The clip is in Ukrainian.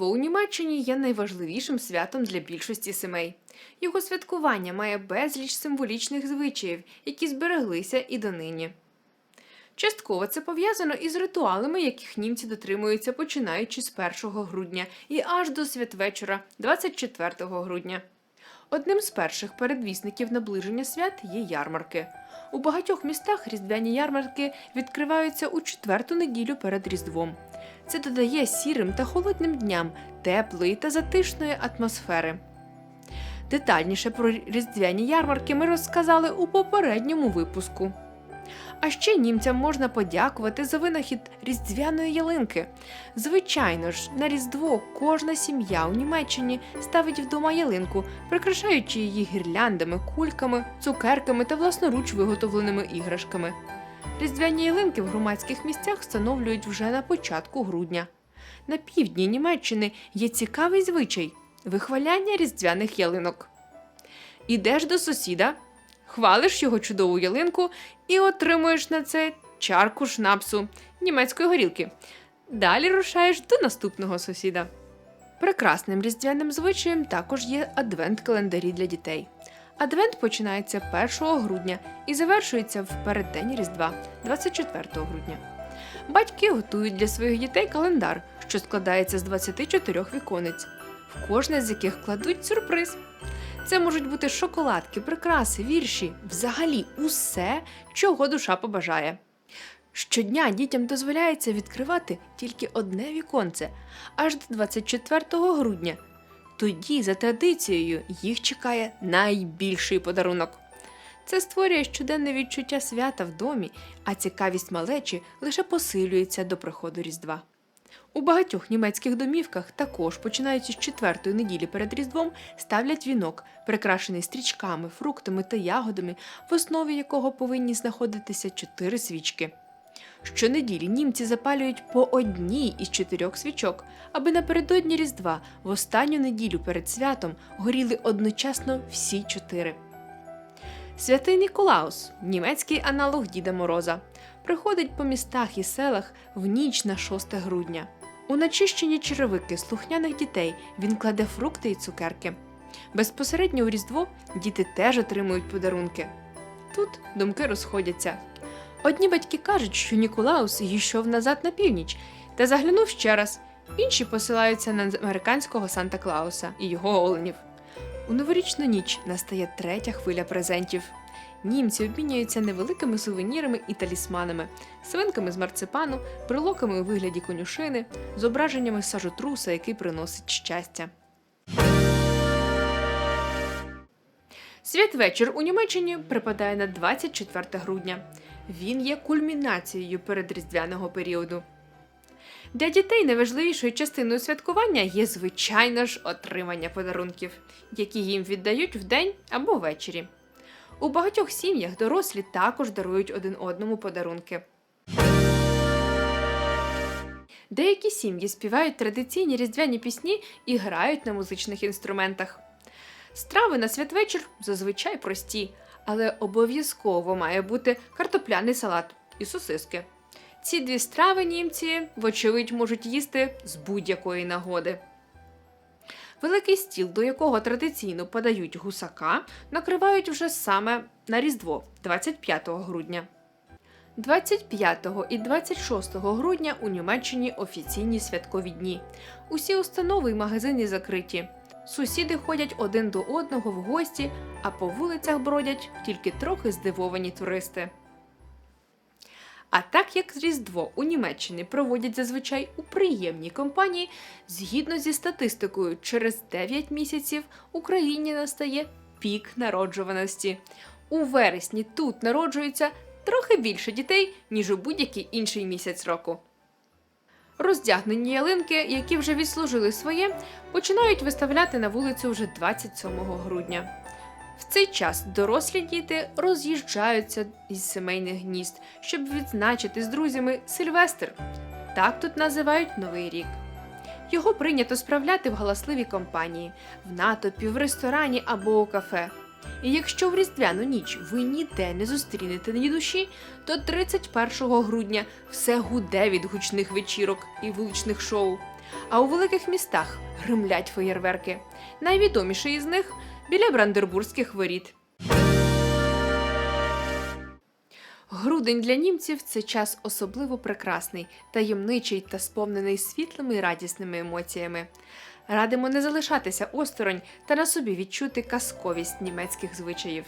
Різдво у Німеччині є найважливішим святом для більшості сімей. Його святкування має безліч символічних звичаїв, які збереглися і донині. Частково це пов'язано із ритуалами, яких німці дотримуються починаючи з 1 грудня і аж до святвечора 24 грудня. Одним з перших передвісників наближення свят є ярмарки. У багатьох містах різдвяні ярмарки відкриваються у четверту неділю перед Різдвом. Це додає сірим та холодним дням теплої та затишної атмосфери. Детальніше про різдвяні ярмарки ми розказали у попередньому випуску. А ще німцям можна подякувати за винахід різдвяної ялинки. Звичайно ж, на Різдво кожна сім'я у Німеччині ставить вдома ялинку, прикрашаючи її гірляндами, кульками, цукерками та власноруч виготовленими іграшками. Різдвяні ялинки в громадських місцях встановлюють вже на початку грудня. На півдні Німеччини є цікавий звичай вихваляння різдвяних ялинок. Ідеш до сусіда, хвалиш його чудову ялинку і отримуєш на це чарку шнапсу німецької горілки. Далі рушаєш до наступного сусіда. Прекрасним різдвяним звичаєм також є адвент-календарі для дітей. Адвент починається 1 грудня і завершується в переддень Різдва 24 грудня. Батьки готують для своїх дітей календар, що складається з 24 віконець, в кожне з яких кладуть сюрприз. Це можуть бути шоколадки, прикраси, вірші, взагалі усе, чого душа побажає. Щодня дітям дозволяється відкривати тільки одне віконце аж до 24 грудня. Тоді, за традицією, їх чекає найбільший подарунок. Це створює щоденне відчуття свята в домі, а цікавість малечі лише посилюється до приходу Різдва. У багатьох німецьких домівках також, починаючи з четвертої неділі перед Різдвом, ставлять вінок, прикрашений стрічками, фруктами та ягодами, в основі якого повинні знаходитися чотири свічки. Щонеділі німці запалюють по одній із чотирьох свічок, аби напередодні Різдва в останню неділю перед святом горіли одночасно всі чотири. Святий Ніколаус, німецький аналог Діда Мороза, приходить по містах і селах в ніч на 6 грудня. У начищені черевики слухняних дітей він кладе фрукти і цукерки. Безпосередньо у Різдво діти теж отримують подарунки. Тут думки розходяться. Одні батьки кажуть, що Ніколаус йшов назад на північ та заглянув ще раз. Інші посилаються на американського Санта Клауса і його оленів. У новорічну ніч настає третя хвиля презентів. Німці обмінюються невеликими сувенірами і талісманами, свинками з марципану, брелоками у вигляді конюшини, зображеннями сажотруса, який приносить щастя. Святвечір у Німеччині припадає на 24 грудня. Він є кульмінацією передріздвяного періоду. Для дітей найважливішою частиною святкування є, звичайно ж, отримання подарунків, які їм віддають вдень або ввечері. У багатьох сім'ях дорослі також дарують один одному подарунки. Деякі сім'ї співають традиційні різдвяні пісні і грають на музичних інструментах. Страви на святвечір зазвичай прості, але обов'язково має бути картопляний салат і сосиски. Ці дві страви німці, вочевидь, можуть їсти з будь-якої нагоди. Великий стіл, до якого традиційно подають гусака, накривають вже саме на Різдво 25 грудня. 25 і 26 грудня у Німеччині офіційні святкові дні. Усі установи й магазини закриті. Сусіди ходять один до одного в гості, а по вулицях бродять тільки трохи здивовані туристи. А так як Різдво у Німеччині проводять зазвичай у приємній компанії, згідно зі статистикою, через 9 місяців Україні настає пік народжуваності. У вересні тут народжується трохи більше дітей, ніж у будь-який інший місяць року. Роздягнені ялинки, які вже відслужили своє, починають виставляти на вулицю вже 27 грудня. В цей час дорослі діти роз'їжджаються із сімейних гнізд, щоб відзначити з друзями Сильвестр. Так тут називають Новий рік. Його прийнято справляти в галасливій компанії, в натовпі, в ресторані або у кафе. І якщо в різдвяну ніч ви ніде не зустрінете ні душі, то 31 грудня все гуде від гучних вечірок і вуличних шоу. А у великих містах гримлять феєрверки. Найвідоміший із них біля Брандербурзьких воріт. Грудень для німців це час особливо прекрасний, таємничий та сповнений світлими і радісними емоціями. Радимо не залишатися осторонь та на собі відчути казковість німецьких звичаїв.